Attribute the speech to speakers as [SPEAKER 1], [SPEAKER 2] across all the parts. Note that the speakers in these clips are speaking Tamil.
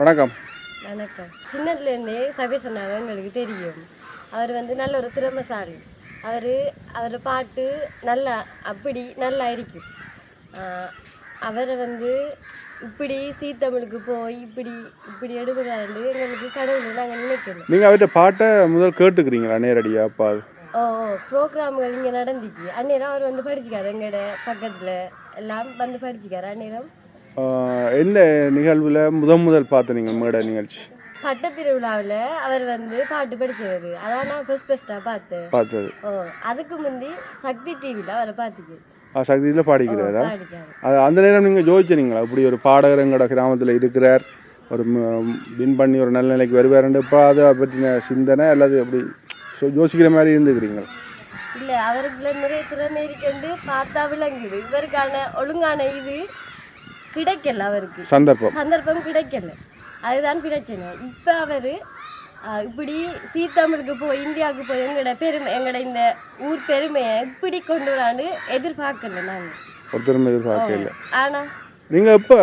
[SPEAKER 1] வணக்கம்.
[SPEAKER 2] வணக்கம். சின்னதுலேருந்தே சபேசனாக எங்களுக்கு தெரியும். அவர் வந்து நல்ல ஒரு திறமைசாலி. அவர் அவர் பாட்டு நல்லா அப்படி நல்லா இருக்கும் அவரை வந்து இப்படி சீத்தமிழுக்கு போய் இப்படி இப்படி எடுக்கிறாரு எங்களுக்கு கடவுள் நாங்கள் நினைக்கணும்.
[SPEAKER 1] நீங்கள் அவர்கிட்ட பாட்டை முதல் கேட்டுக்கிறீங்களா நேரடியாக அப்பா
[SPEAKER 2] ஓ ஓ ப்ரோக்ராம்கள் இங்கே நடந்துச்சு அந்நேரம் அவர் வந்து படிச்சுக்காரு எங்களோட பக்கத்தில். எல்லாம் வந்து படிச்சுக்காரு. அந்நேரம்
[SPEAKER 1] எந்த நிகழ்வில் முதன் முதல் பார்த்த நீங்கள் மேடை நிகழ்ச்சி?
[SPEAKER 2] பட்ட திருவிழாவில் அவர் வந்து பாட்டு படிச்சவர். அதான் நான் ஃபஸ்ட் ஃபஸ்ட்டாக பார்த்தேன்.
[SPEAKER 1] பார்த்தது.
[SPEAKER 2] ஓ அதுக்கு முந்தி சக்தி டிவியில் அவரை பார்த்துக்கு.
[SPEAKER 1] ஆ சக்தியில் பாடிக்கிறாரா அது அந்த நேரம் நீங்கள் யோசிச்சினீங்களா இப்படி ஒரு பாடகர் எங்களோட கிராமத்தில் இருக்கிறார். ஒரு வின் பண்ணி ஒரு நல்ல நிலைக்கு வருவாருன்னு இப்போ அதை பற்றின சிந்தனை அல்லது அப்படி யோசிக்கிற மாதிரி இருந்துக்கிறீங்க
[SPEAKER 2] இல்லை அவருக்குள்ள நிறைய திறமை இருக்குன்னு பார்த்தா விளங்குது. இவருக்கான ஒழுங்கான இது கிடைக்கல அவருக்கு.
[SPEAKER 1] சந்தர்ப்பம்.
[SPEAKER 2] சந்தர்ப்பம் கிடைக்கல. அதுதான் பிரச்சனை. இப்போ அவர் இப்படி சீத்தமிழுக்கு போய் இந்தியாவுக்கு போய் எங்களோட பெருமை எங்களோட இந்த ஊர் பெருமையை இப்படி கொண்டு வரான்னு எதிர்பார்க்கல நாங்கள்
[SPEAKER 1] ஒருத்தரும் எதிர்பார்க்க இல்லை
[SPEAKER 2] ஆனால்
[SPEAKER 1] நீங்கள் எப்போ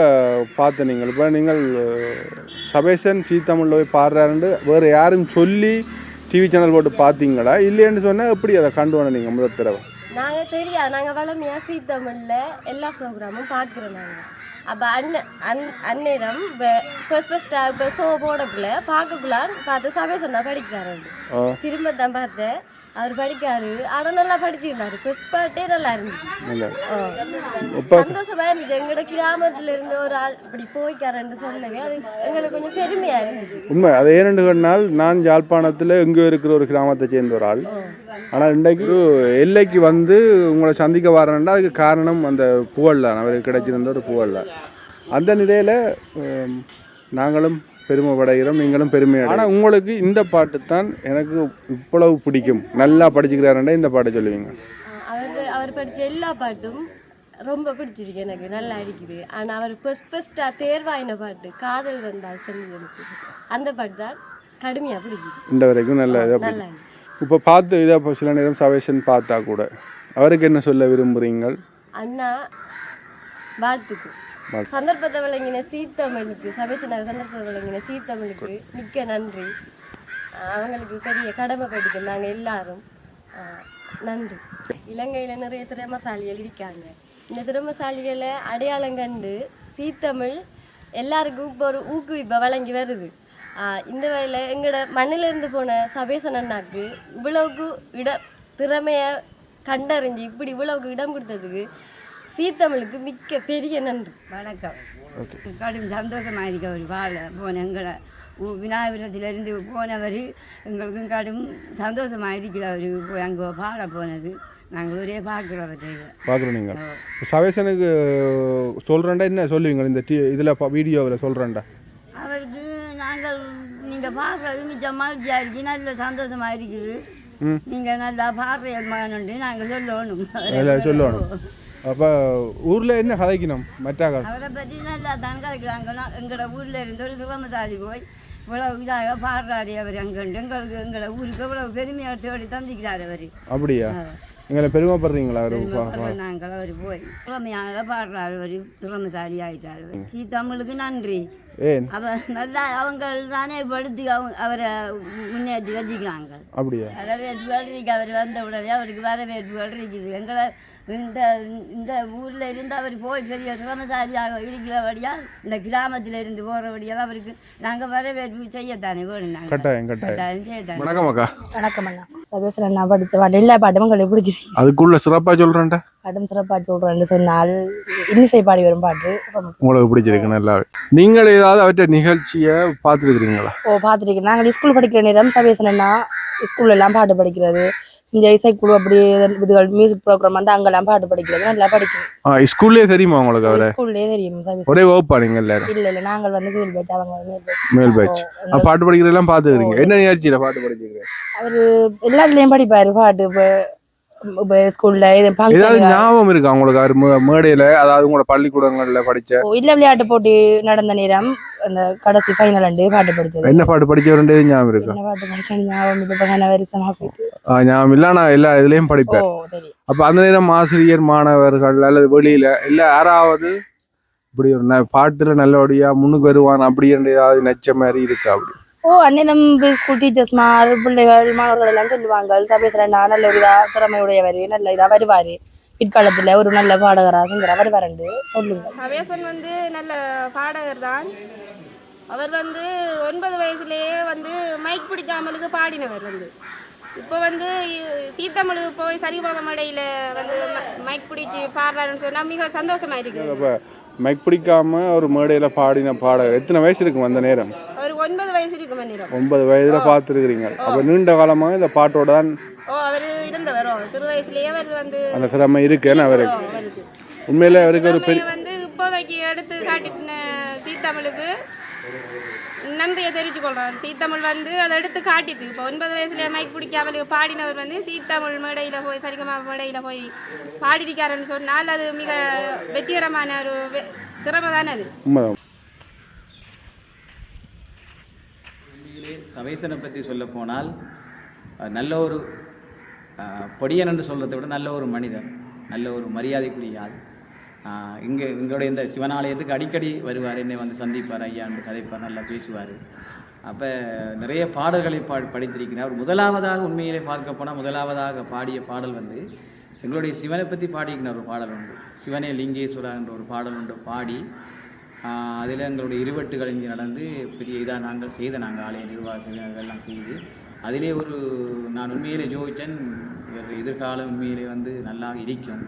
[SPEAKER 1] பார்த்த நீங்கள்? இப்போ நீங்கள் அஹ், சபேசன் சீத்தமிழில் போய் பாடுறாருன்னு வேறு யாரும் சொல்லி டிவி சேனல் போட்டு பார்த்தீங்களா? இல்லைன்னு சொன்னால் எப்படி அதை கண்டு வந்த நீங்கள் முதல் தடவை?
[SPEAKER 2] நாங்கள் தெரியாது. நாங்கள் வளமையாக சீத்தமிழில் எல்லா ப்ரோக்ராமும் பார்க்குறோம் நாங்கள் அப்போ அண்ண அன் அந்நேரம் ஃபஸ்ட் ஃபஸ்ட்டாக இப்போ ஷோ போடக்குள்ள பார்க்கக்குள்ளான் பார்த்து சபேசன் தான் படிக்கிறாரு திரும்ப தான் பார்த்தேன். அவர் படிக்காரு. ஆனால் நல்லா படிச்சிருந்தாரு ஃபஸ்ட் பாட்டே நல்லா இருந்துச்சு. சந்தோஷமா இருந்துச்சு. எங்களோட கிராமத்துல இருந்து ஒரு ஆள் இப்படி போய்க்காரன்னு சொல்லவே அது எங்களுக்கு கொஞ்சம் பெருமையா இருந்துச்சு.
[SPEAKER 1] உண்மை. அது ஏனென்று சொன்னால் நான் யாழ்ப்பாணத்தில் எங்கே இருக்கிற ஒரு கிராமத்தை சேர்ந்த ஒரு ஆள். ஆனால் இன்றைக்கு எல்லைக்கு வந்து உங்களை சந்திக்க வரேன்டா அதுக்கு காரணம் அந்த புகழ் தான். அவருக்கு கிடைச்சிருந்த ஒரு புகழ் தான். அந்த நிலையில் நாங்களும் பெருமைப்படைகிறோம் நீங்களும் பெருமை ஆனால் உங்களுக்கு இந்த பாட்டு தான் எனக்கு இவ்வளவு பிடிக்கும். நல்லா படிச்சுக்கிறாருண்டா இந்த பாட்டை சொல்லுவீங்க.
[SPEAKER 2] அவர் அவர் படிச்ச எல்லா பாட்டும் ரொம்ப பிடிச்சிருக்கு எனக்கு. நல்லா இருக்குது ஆனா அவர் ஃபஸ்ட் ஃபஸ்ட்டாக தேர்வாயின பாட்டு காதல் வந்தால் சொல்லி எனக்கு. அந்த பாட்டு தான் கடுமையா பிடிச்சிருக்கு
[SPEAKER 1] இந்த வரைக்கும் நல்ல இதாக
[SPEAKER 2] நல்லா
[SPEAKER 1] இப்போ பார்த்து இதை இப்போ சில நேரம் சவேஷன் பார்த்தா கூட அவருக்கு என்ன சொல்ல விரும்புகிறீங்கள்
[SPEAKER 2] அண்ணா வாழ்த்துக்கு
[SPEAKER 1] வாழ்த்து.
[SPEAKER 2] சந்தர்ப்பத்தை விளங்கின சீத்தமிழுக்கு சபேசனார் சந்தர்ப்பத்தை விளங்கின சீத்தமிழுக்கு மிக்க நன்றி. அவங்களுக்கு பெரிய கடமை படிக்கும் நாங்கள் எல்லாரும் நன்றி. இலங்கையில் நிறைய திறமசாலிகள் இருக்காங்க. இந்த திறமசாலிகளை அடையாளம் கண்டு சீத்தமிழ் எல்லாருக்கும் இப்போ ஒரு ஊக்குவிப்பை வழங்கி வருது. இந்த வேலையில் எங்களோட மண்ணிலிருந்து போன சபேசன் அண்ணாக்கு இவ்வளவுக்கு இட திறமையை கண்டறிஞ்சு இப்படி இவ்வளவுக்கு இடம் கொடுத்ததுக்கு சீத்தமிழுக்கு மிக்க பெரிய நன்றி.
[SPEAKER 3] வணக்கம்.
[SPEAKER 1] ஓகே.
[SPEAKER 3] கடும் சந்தோஷமாக இருக்க ஒரு வாழ. போன எங்களை விநாயகபுரத்திலிருந்து போனவர் எங்களுக்கும் கடும் சந்தோஷமாக இருக்கிற அவர் அங்கே பாட போனது. நாங்கள் ஒரே
[SPEAKER 1] பார்க்குறோம் நீங்கள் சவேசனுக்கு சொல்கிறேன்டா என்ன சொல்லுவீங்க இந்த டி இதில் வீடியோவில் சொல்கிறேன்டா
[SPEAKER 3] நீங்கள் பார்க்குறது மிச்சம் மகிழ்ச்சியாக இருக்கு. நல்ல சந்தோஷமாக இருக்குது நீங்கள் நல்லா பாடுறீங்கன்னு நாங்கள் சொல்லணும்.
[SPEAKER 1] சொல்லணும். அப்போ ஊரில் என்ன கதைக்கணும்? மற்றாக்கள்
[SPEAKER 3] அவரை பற்றி நல்லா தான் கதைக்கிறாங்க. எங்களோட ஊரில் இருந்து ஒரு சிவமசாரி போய் இவ்வளவு இதாக பாடுறாரு அவர் அங்கண்டு. எங்களுக்கு எங்களை ஊருக்கு இவ்வளவு பெருமையாக தேடி தந்திக்கிறார் அவர்.
[SPEAKER 1] அப்படியா? எங்களை பெருமைப்படுறீங்களா அவர்?
[SPEAKER 3] நாங்கள் அவர் போய். திறமையாக பாடுறாரு அவர். திறமைசாலி ஆயிட்டார். சீ தமிழுக்கு நன்றி.
[SPEAKER 1] ஏன்?
[SPEAKER 3] அவ நல்லா அவங்க தானே படுத்தி அவங்க அவரை முன்னேற்றி வச்சுக்கிறாங்க
[SPEAKER 1] அப்படியா?
[SPEAKER 3] வரவேற்புகள் இருக்கு அவர் வந்த உடனே அவருக்கு வரவேற்புகள் இருக்குது எங்களை இந்த இந்த ஊரில் இருந்து அவர் போய் பெரிய திறமைசாலியாக இருக்கிறபடியால் இந்த கிராமத்தில் இருந்து போகிறபடியால் அவருக்கு நாங்கள் வரவேற்பு செய்யத்தானே வேணும் நாங்கள்
[SPEAKER 1] கட்டாயம் கட்டாயம்.
[SPEAKER 3] கட்டாயம் செய்யத்தானே.
[SPEAKER 1] வணக்கம் அக்கா.
[SPEAKER 4] வணக்கம் அண்ணா. சர்வீஸில் நான் படித்த பாட்டு எல்லா பாட்டும் உங்களுக்கு பிடிச்சிருக்கு
[SPEAKER 1] அதுக்குள்ள சிறப்பாக சொல்கிறேன்டா
[SPEAKER 4] பாட்டும் சிறப்பாக சொல்கிறேன்னு சொன்னால் இன்னிசை பாடி வரும் பாட்டு.
[SPEAKER 1] உங்களுக்கு பிடிச்சிருக்கு நல்லாவே நீங்கள் ஏதாவது அவற்றை நிகழ்ச்சியை பார்த்துருக்குறீங்களா?
[SPEAKER 4] ஓ பார்த்துருக்கேன். நாங்கள் ஸ்கூல் படிக்கிற நேரம் சர்வீஸ் அண்ணா ஸ்கூல்ல எல்லாம் பாட்டு படிக்கிறது. இந்த இசைக்குழு அப்படி இதுகள் மியூசிக் ப்ரோக்ராம் வந்து அங்கெல்லாம் பாட்டு படிக்கிறது. நல்லா படிக்கும்
[SPEAKER 1] ஆ ஸ்கூல்லே தெரியுமா உங்களுக்கு அவரை?
[SPEAKER 4] ஸ்கூல்லே தெரியும்
[SPEAKER 1] ஒரே வகுப்பா நீங்கள் எல்லாரும்?
[SPEAKER 4] இல்லை இல்லை நாங்கள் வந்து கீழ் பேச்சு அவங்க மேல்
[SPEAKER 1] மேல் பேட்ச் பாட்டு படிக்கிறதெல்லாம் பார்த்துக்கிறீங்க என்ன நிகழ்ச்சியில் பாட்டு படிக்கிறீங்க?
[SPEAKER 4] அவர் எல்லாத்துலேயும் படிப்பார் பாட்டு இப்போ ஸ்கூலில் இது
[SPEAKER 1] ஏதாவது ஞாபகம் இருக்கா மே- மேடையில அதாவது உங்களோட பள்ளிக்கூடங்கள்ல படிச்ச?
[SPEAKER 4] இல்லை விளையாட்டு போட்டி நடந்த நேரம் அந்த கடைசி ஃபைனல் அண்டு பாட்டு படித்தது.
[SPEAKER 1] என்ன பாட்டு படிச்சவருன்றது ஞாபகம் இருக்கா?
[SPEAKER 4] என்ன பாட்டு படிச்சேன்னு ஞாபகம் இப்போ கன வருஷமாக போயிட்டு
[SPEAKER 1] ஆ, ஞாபகம் இல்லை நான் எல்லா இதுலயும் படிப்பேன். அப்ப அந்த நேரம் ஆசிரியர் மாணவர்கள் அல்லது வெளியில இல்ல யாராவது இப்படி ஒரு பாட்டுல நல்லபடியா முன்னுக்கு வருவான் அப்படின்ற ஏதாவது நச்ச மாதிரி இருக்கா அப்படி?
[SPEAKER 4] ஓ அன்னை நம்ம ஸ்கூல் டீச்சர்ஸ் மார் பிள்ளைகள் மாணவர்கள் எல்லாம் சொல்லுவாங்க. சபேஸ்வரன் நல்ல ஒரு இதா திறமையுடையவர் நல்ல இதா வருவாரு. பிற்காலத்துல ஒரு நல்ல பாடகரா சிங்கரா வருவாருன்னு சொல்லுங்க
[SPEAKER 5] சவேசன் வந்து நல்ல பாடகர் தான். அவர் வந்து ஒன்பது வயசுலேயே வந்து மைக் பிடிக்காமலுக்கு பாடினவர் வந்து. இப்போ வந்து சீத்தமிழுக்கு போய் சரிபாப மடையில் வந்து ம- மைக் பிடிச்சி பாடுறாருன்னு சொன்னால் மிக சந்தோஷமா இருக்குது
[SPEAKER 1] அப்ப மைக் பிடிக்காம ஒரு மேடையில பாடின பாடகர் எத்தனை வயசு இருக்கும் அந்த நேரம்?
[SPEAKER 5] ஒன்பது வயசு இருக்கு மன்னிரம்
[SPEAKER 1] ஒன்பது வயதுல பார்த்துருக்கிறீங்க. அப்ப நீண்ட காலமா இந்த பாட்டோட தான்
[SPEAKER 5] ஓ அவர் இருந்தவர் சிறு வயசுலேயே அவர் வந்து
[SPEAKER 1] அந்த திறமை இருக்குன்னு அவருக்கு? உண்மையில அவருக்கு ஒரு பெரிய
[SPEAKER 5] வந்து இப்போதைக்கு எடுத்து காட்டின சீத்தமிழுக்கு நன்றியை தெரிவித்துக் கொள்றார் சீத்தமிழ் வந்து அதை எடுத்து காட்டிது இப்போ ஒன்பது வயசுல மைக் பிடிக்காமல் பாடினவர் வந்து சீத்தமிழ் மேடையில் போய் சரிகமா மேடையில் போய் பாடியிருக்காருன்னு சொன்னால் அது மிக வெற்றிகரமான ஒரு திறமை தானே அது
[SPEAKER 1] உண்மைதான்
[SPEAKER 6] உண்மையிலே சவேசனை பற்றி சொல்ல போனால் நல்ல ஒரு பொடியன் என்று சொல்கிறத விட நல்ல ஒரு மனிதன் நல்ல ஒரு மரியாதைக்குரிய ஆள். இங்கே எங்களுடைய இந்த சிவனாலயத்துக்கு அடிக்கடி வருவார் என்னை வந்து சந்திப்பார் ஐயாண்டு கதைப்பார் நல்லா பேசுவார். அப்போ நிறைய பாடல்களை பா படித்திருக்கிறார். முதலாவதாக உண்மையிலே பார்க்க போனால் முதலாவதாக பாடிய பாடல் வந்து எங்களுடைய சிவனை பற்றி பாடியிருக்கிற ஒரு பாடல் உண்டு. சிவனே லிங்கேஸ்வரா என்ற ஒரு பாடல் உண்டு. பாடி அதில் எங்களுடைய இருவட்டுகள் இங்கே நடந்து பெரிய இதாக நாங்கள் செய்த நாங்கள் ஆலய நிர்வாக எல்லாம் செய்து அதிலே ஒரு நான் உண்மையிலே ஜோதிச்சேன் இவர் எதிர்காலம் உண்மையிலே வந்து நல்லா இருக்கும்.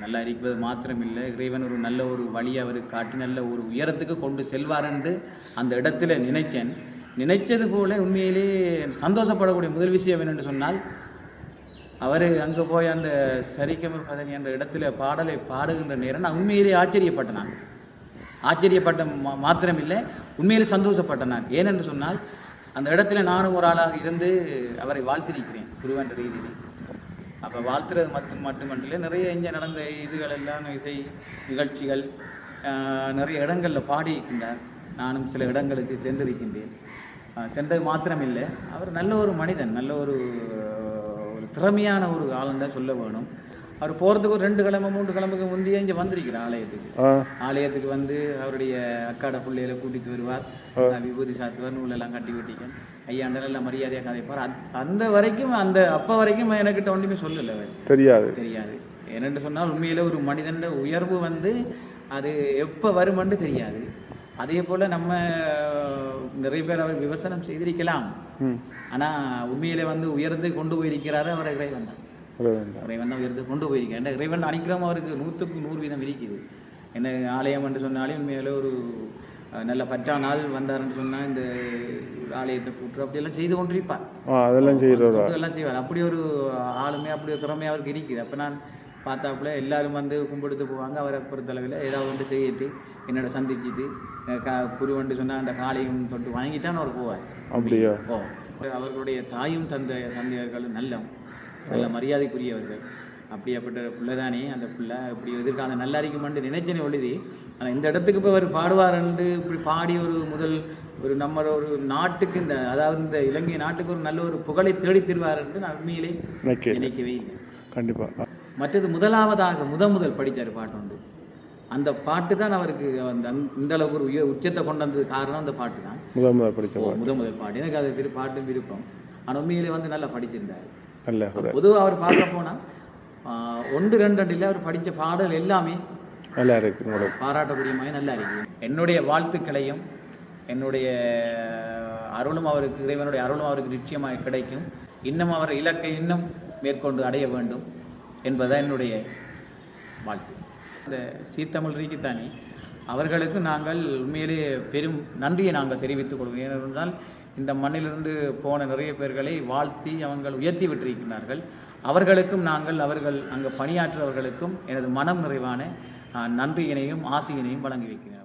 [SPEAKER 6] நல்லா இருப்பது மாத்திரமில்லை. இறைவன் ஒரு நல்ல ஒரு வழி அவருக்கு காட்டி நல்ல ஒரு உயரத்துக்கு கொண்டு செல்வார் என்று அந்த இடத்துல நினைச்சேன் நினைச்சது போல உண்மையிலே சந்தோஷப்படக்கூடிய முதல் விஷயம் என்னென்று சொன்னால் அவர் அங்கே போய் அந்த சரிகம பதனி என்ற இடத்துல பாடலை பாடுகின்ற நேரம் நான் உண்மையிலே ஆச்சரியப்பட்டேன் நான். ஆச்சரியப்பட்ட மா மாத்திரமில்லை. உண்மையிலே சந்தோஷப்பட்டேன் நான். ஏனென்று சொன்னால் அந்த இடத்துல நானும் ஒரு ஆளாக இருந்து அவரை வாழ்த்திருக்கிறேன் குருவென்ற ரீதியில். அப்போ வாழ்த்துறது மட்டும் மட்டுமல்ல நிறைய இங்கே நடந்த இதுகள் எல்லாம் இசை நிகழ்ச்சிகள் நிறைய இடங்களில் பாடியிருக்கின்றார். நானும் சில இடங்களுக்கு சென்றிருக்கின்றேன். ஆஹ், சென்றது மாத்திரமில்லை. அவர் நல்ல ஒரு மனிதன் நல்ல ஒரு ஒரு திறமையான ஒரு ஆளுந்தான் சொல்ல வேணும். அவர் போகிறதுக்கு ஒரு ரெண்டு கிழமை மூன்று கிழமைக்கு முந்தையே இங்கே வந்திருக்கிறார் ஆலயத்துக்கு. ஆலயத்துக்கு வந்து அவருடைய அக்காட பிள்ளைகளை கூட்டிட்டு வருவார். விபூதி சாத்துவார் நூலெல்லாம் கட்டி வெட்டிக்கன் ஐயாண்டல் எல்லாம் மரியாதையாக கதைப்பார். அந்த வரைக்கும் அந்த அப்போ வரைக்கும் எனக்கிட்ட ஒன்றுமே சொல்லலை
[SPEAKER 1] தெரியாது.
[SPEAKER 6] தெரியாது. ஏனென்று சொன்னால் உண்மையில் ஒரு மனிதன் உயர்வு வந்து அது எப்போ வருமென்று தெரியாது. அதே போல் நம்ம நிறைய பேர் அவர் விமர்சனம் செய்திருக்கலாம்.
[SPEAKER 1] ம்.
[SPEAKER 6] ஆனால் உண்மையிலே வந்து உயர்ந்து கொண்டு போயிருக்கிறாரு அவர் இறைவன் தான். இறைவன் தான் கொண்டு போயிருக்கேன் ஏன்னா இறைவன் அனுக்கிரமம் அவருக்கு நூற்றுக்கு நூறு வீதம் இருக்குது என்ன ஆலயம் என்று சொன்னாலே உண்மையிலே ஒரு நல்ல பற்றா நாள் வந்தாருன்னு சொன்னால் இந்த ஆலயத்தை கூட்டு அப்படியெல்லாம் செய்து கொண்டிருப்பார்.
[SPEAKER 1] அதெல்லாம்
[SPEAKER 6] எல்லாம் செய்வார். அப்படி ஒரு ஆளுமை அப்படி ஒரு திறமை அவருக்கு இருக்குது. அப்போ நான் பார்த்தாப்புல எல்லாரும் வந்து கும்பிடுத்து போவாங்க. அவரை பொறுத்தளவில் ஏதாவது ஒன்று செய்யிட்டு என்னோட சந்திச்சுட்டு அஹ் கா குருவண்டு சொன்னால் அந்த காலையும் தொட்டு வாங்கிட்டான்னு அவர் போவார்.
[SPEAKER 1] அப்படியா?
[SPEAKER 6] ஓ அவர்களுடைய தாயும் தந்தை தந்தையர்களும் நல்ல நல்ல மரியாதைக்குரியவர்கள். அப்படியாப்பட்ட பிள்ளை தானே அந்த பிள்ளை. இப்படி எதிர்காலம் நல்லா இருக்குமென்று நினைச்சனே ஒழுதி ஆனால் இந்த இடத்துக்கு இப்போ அவர் பாடுவாருன்ட்டு இப்படி பாடி ஒரு முதல் ஒரு நம்ம ஒரு நாட்டுக்கு இந்த அதாவது இந்த இலங்கை நாட்டுக்கு ஒரு நல்ல ஒரு புகழை தேடித் தருவாருன்ட்டு நான் உண்மையிலே நினைக்கவே இல்லை.
[SPEAKER 1] கண்டிப்பாக
[SPEAKER 6] மற்றது முதலாவதாக முத முதல் படித்தார் பாட்டு உண்டு அந்த பாட்டு தான் அவருக்கு அந்த இந்த அளவுக்கு ஒரு உயர் உச்சத்தை கொண்டு வந்தது காரணம் அந்த பாட்டு தான்.
[SPEAKER 1] முதல் முதல் படித்த பாட்டு.
[SPEAKER 6] முத முதல் பாட்டு. எனக்கு அது பாட்டும் விருப்பம். ஆனால் உண்மையிலே வந்து நல்லா படிச்சிருந்தார்.
[SPEAKER 1] நல்ல
[SPEAKER 6] பொதுவாக அவர் பார்க்க போனால் ஒன்று ரெண்டு இல்லை அவர் படித்த பாடல் எல்லாமே
[SPEAKER 1] நல்லா இருக்கு
[SPEAKER 6] பாராட்டக்கூடிய மாதிரி நல்லா இருக்கு. என்னுடைய வாழ்த்துக்களையும் என்னுடைய அருளும் அவருக்கு இறைவனுடைய அருளும் அவருக்கு நிச்சயமாக கிடைக்கும். இன்னும் அவர் இலக்கை இன்னும் மேற்கொண்டு அடைய வேண்டும் என்பதுதான் என்னுடைய வாழ்த்து. இந்த சீத்தமிழ் ரீக்கித்தானே அவர்களுக்கு நாங்கள் உண்மையிலேயே பெரும் நன்றியை நாங்கள் தெரிவித்துக் கொள்கிறோம். ஏனென்றால் இந்த மண்ணிலிருந்து போன நிறைய பேர்களை வாழ்த்தி அவங்கள் உயர்த்தி விட்டிருக்கிறார்கள். அவர்களுக்கும் நாங்கள் அவர்கள் அங்கு பணியாற்றுபவர்களுக்கும் எனது மனம் நிறைவான நன்றியினையும் ஆசையினையும் வழங்கி வைக்கிறேன்.